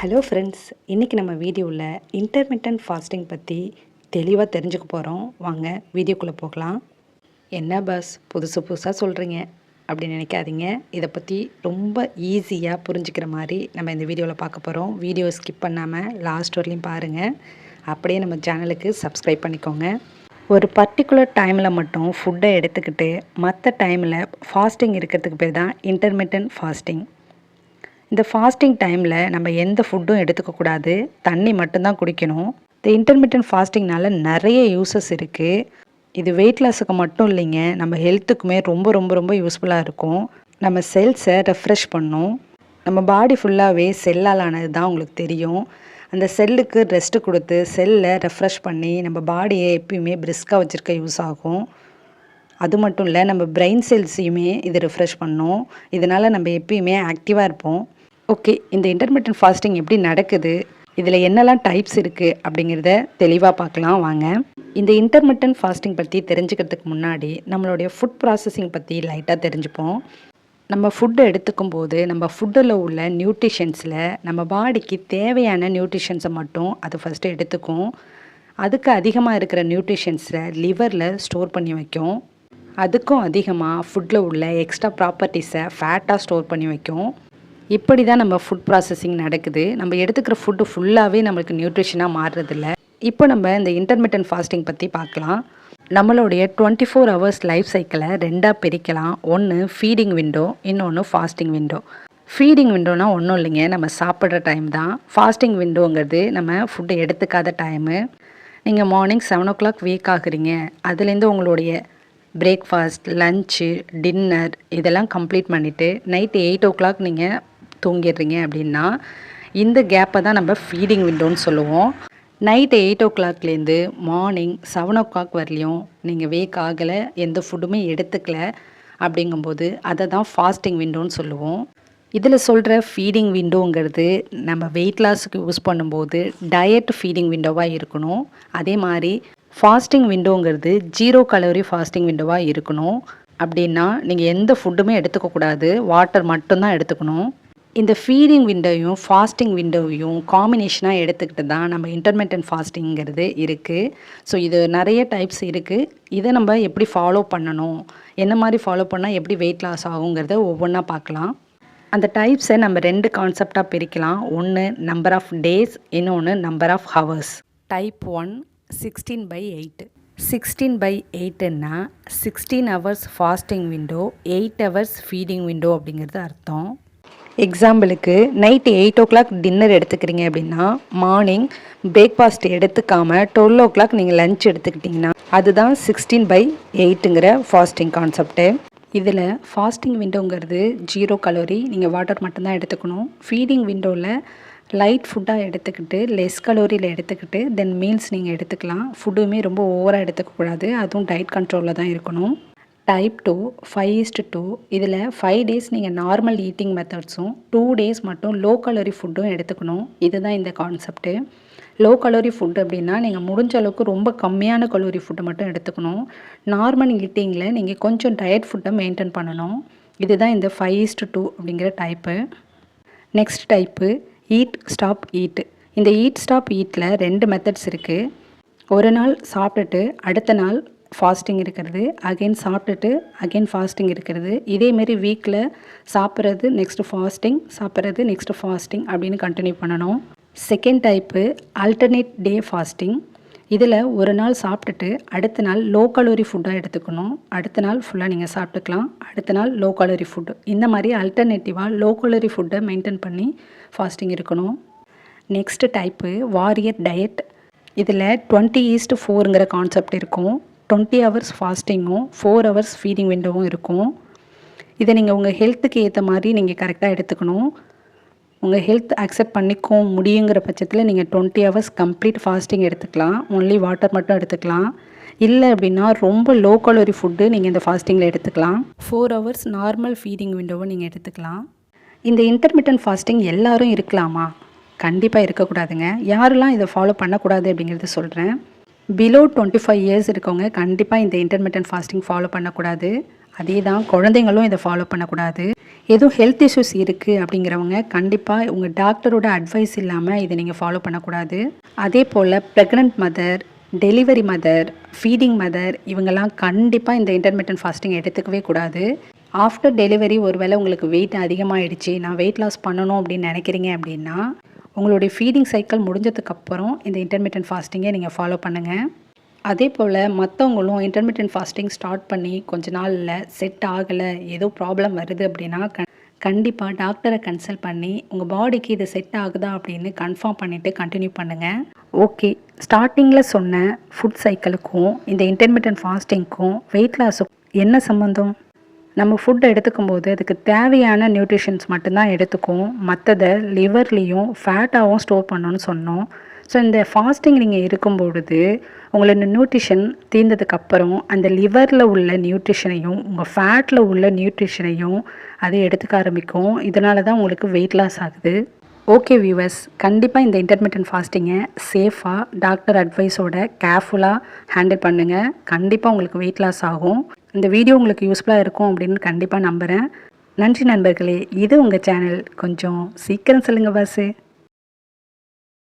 Hello friends இன்றைக்கி நம்ம வீடியோவில் இன்டர்மிட்டன்ட் ஃபாஸ்டிங் பற்றி தெளிவாக தெரிஞ்சுக்க போகிறோம் வாங்க வீடியோக்குள்ளே போகலாம். என்ன பஸ் புதுசு புதுசாக சொல்கிறீங்க அப்படின்னு நினைக்காதீங்க. இதை பற்றி ரொம்ப ஈஸியாக புரிஞ்சுக்கிற மாதிரி நம்ம இந்த வீடியோவில் பார்க்க போகிறோம் வீடியோ ஸ்கிப் பண்ணாமல் லாஸ்ட் வரலையும் பாருங்கள் அப்படியே நம்ம சேனலுக்கு சப்ஸ்கிரைப் பண்ணிக்கோங்க. ஒரு பர்டிகுலர் டைமில் மட்டும் ஃபுட்டை எடுத்துக்கிட்டு மற்ற டைமில் ஃபாஸ்டிங் இருக்கிறதுக்கு பேர் தான் இன்டர்மிட்டன்ட் ஃபாஸ்டிங் இந்த ஃபாஸ்டிங் டைமில் நம்ம எந்த ஃபுட்டும் எடுத்துக்கக்கூடாது தண்ணி மட்டும்தான் குடிக்கணும். இந்த இன்டர்மீடியன்ட் ஃபாஸ்டிங்னால நிறைய யூசஸ் இருக்குது இது வெயிட் லாஸுக்கு மட்டும் இல்லைங்க. நம்ம ஹெல்த்துக்குமே ரொம்ப ரொம்ப ரொம்ப யூஸ்ஃபுல்லாக இருக்கும். நம்ம செல்ஸை ரெஃப்ரெஷ் பண்ணும். நம்ம பாடி ஃபுல்லாகவே செல்லால் ஆனது தான் உங்களுக்கு தெரியும். அந்த செல்லுக்கு ரெஸ்ட்டு கொடுத்து செல்லை ரெஃப்ரெஷ் பண்ணி நம்ம பாடியை எப்பயுமே பிரிஸ்காக வச்சுருக்க யூஸ் ஆகும். அது மட்டும் இல்லை நம்ம பிரெயின் செல்ஸையுமே இது ரெஃப்ரெஷ் பண்ணும். இதனால் நம்ம எப்பயுமே ஆக்டிவாக இருப்போம். ஓகே இந்த இன்டர்மீடியன் ஃபாஸ்டிங் எப்படி நடக்குது? இதில் என்னெல்லாம் டைப்ஸ் இருக்குது அப்படிங்கிறத தெளிவாக பார்க்கலாம் வாங்க. இந்த இன்டர்மீடியன்ட் ஃபாஸ்டிங் பற்றி தெரிஞ்சுக்கிறதுக்கு முன்னாடி நம்மளுடைய ஃபுட் ப்ராசஸிங் பற்றி லைட்டாக தெரிஞ்சுப்போம். நம்ம ஃபுட்டு எடுத்துக்கும் போது நம்ம ஃபுட்டில் உள்ள நியூட்ரிஷன்ஸில் நம்ம பாடிக்கு தேவையான நியூட்ரிஷன்ஸை மட்டும் அது ஃபஸ்ட்டு எடுத்துக்கும். அதுக்கு அதிகமாக இருக்கிற நியூட்ரிஷன்ஸை லிவரில் ஸ்டோர் பண்ணி வைக்கும். அதுக்கும் அதிகமாக ஃபுட்டில் உள்ள எக்ஸ்ட்ரா ப்ராப்பர்ட்டிஸை ஃபேட்டாக ஸ்டோர் பண்ணி வைக்கும். இப்படி தான் நம்ம ஃபுட் ப்ராசஸிங் நடக்குது. நம்ம எடுத்துக்கிற ஃபுட்டு ஃபுல்லாகவே நம்மளுக்கு நியூட்ரிஷனாக மாறுறதில்ல. இப்போ நம்ம இந்த இன்டர்மீடியன்ட் ஃபாஸ்டிங் பற்றி பார்க்கலாம். நம்மளுடைய டுவெண்ட்டி ஃபோர் ஹவர்ஸ் லைஃப் சைக்கிளை ரெண்டாக பிரிக்கலாம் ஒன்று ஃபீடிங் விண்டோ இன்னொன்று ஃபாஸ்டிங் விண்டோ ஃபீடிங் விண்டோனா ஒன்றும் இல்லைங்க. நம்ம சாப்பிட்ற டைம் தான். ஃபாஸ்டிங் விண்டோங்கிறது நம்ம ஃபுட்டு எடுத்துக்காத டைமு நீங்கள் morning seven o'clock wake ஆகுறீங்க. அதுலேருந்து உங்களுடைய பிரேக்ஃபாஸ்ட் லஞ்சு டின்னர் இதெல்லாம் கம்ப்ளீட் பண்ணிவிட்டு நைட்டு எயிட் ஓ கிளாக் நீங்கள் தூங்கிடுறீங்க அப்படின்னா இந்த கேப்பை தான் நம்ம ஃபீடிங் விண்டோன்னு சொல்லுவோம். நைட் எயிட் ஓ கிளாக்லேருந்து மார்னிங் செவன் ஓ கிளாக் வரலையும் நீங்கள் வேக் ஆகலை எந்த ஃபுட்டுமே எடுத்துக்கல அப்படிங்கும்போது அதை தான் ஃபாஸ்டிங் விண்டோன்னு சொல்லுவோம். இதில் சொல்கிற ஃபீடிங் விண்டோங்கிறது நம்ம வெயிட் லாஸுக்கு யூஸ் பண்ணும்போது டயட் ஃபீடிங் விண்டோவாக இருக்கணும். அதே மாதிரி ஃபாஸ்டிங் விண்டோங்கிறது ஜீரோ கலோரி ஃபாஸ்டிங் விண்டோவாக இருக்கணும். அப்படின்னா நீங்கள் எந்த ஃபுட்டுமே எடுத்துக்கக்கூடாது. வாட்டர் மட்டும்தான் எடுத்துக்கணும். இந்த ஃபீடிங் விண்டோவையும் ஃபாஸ்டிங் விண்டோவையும் காம்பினேஷனாக எடுத்துக்கிட்டு தான் நம்ம இன்டர்மீடியன்ட் ஃபாஸ்டிங்கிறது இருக்குது ஸோ இது நிறைய டைப்ஸ் இருக்குது இதை நம்ம எப்படி ஃபாலோ பண்ணணும்? என்ன மாதிரி ஃபாலோ பண்ணால் எப்படி வெயிட் லாஸ் ஆகுங்கிறத ஒவ்வொன்றா பார்க்கலாம். அந்த டைப்ஸை நம்ம ரெண்டு கான்செப்டாக பிரிக்கலாம். ஒன்று நம்பர் ஆஃப் டேஸ் இன்னொன்று number of hours type one sixteen by eight sixteen by எயிட்டுன்னா sixteen hours fasting window eight hours feeding window அப்படிங்கிறது அர்த்தம். எக்ஸாம்பிளுக்கு night eight o'clock dinner எடுத்துக்கிறீங்க அப்படின்னா மார்னிங் பிரேக்ஃபாஸ்ட் எடுத்துக்காமல் டுவெல் ஓ கிளாக் நீங்கள் lunch எடுத்துக்கிட்டிங்கன்னா அதுதான் சிக்ஸ்டீன் பை எயிட்டுங்கிற ஃபாஸ்டிங் கான்செப்ட்டு இதில் ஃபாஸ்டிங் விண்டோங்கிறது ஜீரோ கலோரி நீங்கள் வாட்டர் மட்டும்தான் எடுத்துக்கணும். ஃபீடிங் விண்டோவில் லைட் ஃபுட்டாக எடுத்துக்கிட்டு லெஸ் கலோரியில் எடுத்துக்கிட்டு தென் மீல்ஸ் நீங்கள் எடுத்துக்கலாம். ஃபுட்டுமே ரொம்ப ஓவராக எடுத்துக்கக்கூடாது. அதுவும் டயட் கண்ட்ரோலில் தான் இருக்கணும். Type two five is to two இதில் ஃபைவ் டேஸ் நீங்கள் நார்மல் ஈட்டிங் மெத்தட்ஸும் டூ டேஸ் மட்டும் லோ கலோரி ஃபுட்டும் எடுத்துக்கணும். இதுதான் இந்த கான்செப்ட்டு லோ கலோரி ஃபுட் அப்படின்னா நீங்கள் முடிஞ்ச அளவுக்கு ரொம்ப கம்மியான கலோரி ஃபுட்டை மட்டும் எடுத்துக்கணும். நார்மல் ஈட்டிங்கில் நீங்கள் கொஞ்சம் டயட் ஃபுட்டை மெயின்டைன் பண்ணணும். இதுதான் இந்த ஃபைவ் ஈஸ்ட் டூ அப்படிங்கிற type next type eat stop eat இந்த ஈட் ஸ்டாப் ஈட்டில் ரெண்டு மெத்தட்ஸ் இருக்குது ஒரு நாள் சாப்பிட்டுட்டு அடுத்த நாள் ஃபாஸ்டிங் இருக்கிறது. அகெயின் சாப்பிட்டுட்டு அகெயின் ஃபாஸ்டிங் இருக்கிறது. இதேமாரி வீக்கில் சாப்பிட்றது நெக்ஸ்ட்டு ஃபாஸ்டிங் சாப்பிட்றது நெக்ஸ்ட்டு ஃபாஸ்டிங் அப்படின்னு கண்டினியூ பண்ணணும். Second type alternate day fasting இதில் ஒரு நாள் சாப்பிட்டுட்டு அடுத்த நாள் லோ கலோரி ஃபுட்டாக எடுத்துக்கணும். அடுத்த நாள் ஃபுல்லாக நீங்கள் சாப்பிட்டுக்கலாம். அடுத்த நாள் லோ கலோரி ஃபுட்டு இந்த மாதிரி அல்டர்னேட்டிவாக லோ கலோரி ஃபுட்டை மெயின்டைன் பண்ணி ஃபாஸ்டிங் இருக்கணும். நெக்ஸ்ட்டு டைப்பு வாரியர் டயட் இதில் டுவெண்ட்டி ஈஸ்ட் ஃபோருங்கிற கான்செப்ட் இருக்கும். டுவெண்ட்டி ஹவர்ஸ் ஃபாஸ்டிங்கும் ஃபோர் ஹவர்ஸ் ஃபீடிங் விண்டோவும் இருக்கும். இதை நீங்கள் உங்கள் ஹெல்த்துக்கு ஏற்ற மாதிரி நீங்கள் கரெக்டாக எடுத்துக்கணும். உங்கள் ஹெல்த் அக்செப்ட் பண்ணிக்கவும் முடியுங்கிற பட்சத்தில் நீங்கள் டுவெண்ட்டி ஹவர்ஸ் கம்ப்ளீட் ஃபாஸ்டிங் எடுத்துக்கலாம். ஒன்லி வாட்டர் மட்டும் எடுத்துக்கலாம். இல்லை அப்படின்னா ரொம்ப லோ கலோரி ஃபுட்டு நீங்கள் இந்த ஃபாஸ்டிங்கில் எடுத்துக்கலாம். ஃபோர் ஹவர்ஸ் நார்மல் ஃபீடிங் விண்டோவை நீங்கள் எடுத்துக்கலாம். இந்த இன்டர்மீடியன்ட் ஃபாஸ்டிங் எல்லாரும் இருக்கலாமா? கண்டிப்பாக இருக்கக்கூடாதுங்க. யாரெல்லாம் இதை ஃபாலோ பண்ணக்கூடாது அப்படிங்கிறத சொல்கிறேன் பிலோ டுவெண்ட்டி ஃபைவ் இயர்ஸ் இருக்கவங்க கண்டிப்பாக இந்த இன்டர்மீடியன்ட் ஃபாஸ்டிங் ஃபாலோ பண்ணக்கூடாது. அதே தான் குழந்தைங்களும் இதை ஃபாலோ பண்ணக்கூடாது. எதுவும் ஹெல்த் இஷ்யூஸ் இருக்குது அப்படிங்கிறவங்க கண்டிப்பாக உங்கள் டாக்டரோட அட்வைஸ் இல்லாமல் இதை நீங்கள் ஃபாலோ பண்ணக்கூடாது. அதே போல் pregnant mother delivery mother feeding mother இவங்கெல்லாம் கண்டிப்பாக இந்த இன்டர்மீடியன்ட் ஃபாஸ்டிங் எடுத்துக்கவே கூடாது. ஆஃப்டர் டெலிவரி ஒருவேளை உங்களுக்கு வெயிட் அதிகமாகிடுச்சு நான் வெயிட் லாஸ் பண்ணணும் அப்படின்னு நினைக்கிறீங்க அப்படின்னா உங்களுடைய ஃபீடிங் சைக்கிள் முடிஞ்சதுக்கப்புறம் இந்த இன்டர்மீடியன்ட் ஃபாஸ்டிங்கை நீங்கள் ஃபாலோ பண்ணுங்கள் அதே போல் மற்றவங்களும் இன்டர்மீடியன்ட் ஃபாஸ்டிங் ஸ்டார்ட் பண்ணி கொஞ்ச நாளில் செட் ஆகலை ஏதோ ப்ராப்ளம் வருது அப்படின்னா க கண்டிப்பாக டாக்டரை கன்சல்ட் பண்ணி உங்கள் பாடிக்கு இது செட் ஆகுதா அப்படின்னு கன்ஃபார்ம் பண்ணிவிட்டு கண்டினியூ பண்ணுங்கள் ஓகே ஸ்டார்டிங்கில் சொன்ன ஃபுட் சைக்கிளுக்கும் இந்த இன்டர்மீடியன்ட் ஃபாஸ்டிங்க்கும் வெயிட் லாஸுக்கும் என்ன சம்மந்தம் நம்ம ஃபுட் எடுத்துக்கும் போது அதுக்கு தேவையான நியூட்ரிஷன்ஸ் மட்டும்தான் எடுத்துக்கும் மற்றதை லிவர்லேயும் ஃபேட்டாகவும் ஸ்டோர் பண்ணணும்னு சொன்னோம். ஸோ இந்த ஃபாஸ்டிங் நீங்கள் இருக்கும் பொழுது உங்களோட நியூட்ரிஷன் தீர்ந்ததுக்கப்புறம் அந்த லிவரில் உள்ள நியூட்ரிஷனையும் உங்கள் ஃபேட்டில் உள்ள நியூட்ரிஷனையும் அது எடுத்துக்க ஆரம்பிக்கும். இதனால தான் உங்களுக்கு வெயிட் லாஸ் ஆகுது. ஓகே வியூவர்ஸ் கண்டிப்பாக இந்த இன்டர்மீடியன்ட் ஃபாஸ்டிங்கை சேஃபாக டாக்டர் அட்வைஸோட கேர்ஃபுல்லாக ஹேண்டில் பண்ணுங்கள் கண்டிப்பாக உங்களுக்கு வெயிட் லாஸ் ஆகும். இந்த வீடியோ உங்களுக்கு யூஸ்ஃபுல்லாக இருக்கும் அப்படின்னு கண்டிப்பாக நம்புகிறேன் நன்றி நண்பர்களே இது உங்கள் சேனல் கொஞ்சம் சீக்கிரம் சொல்லுங்கள் பாஸு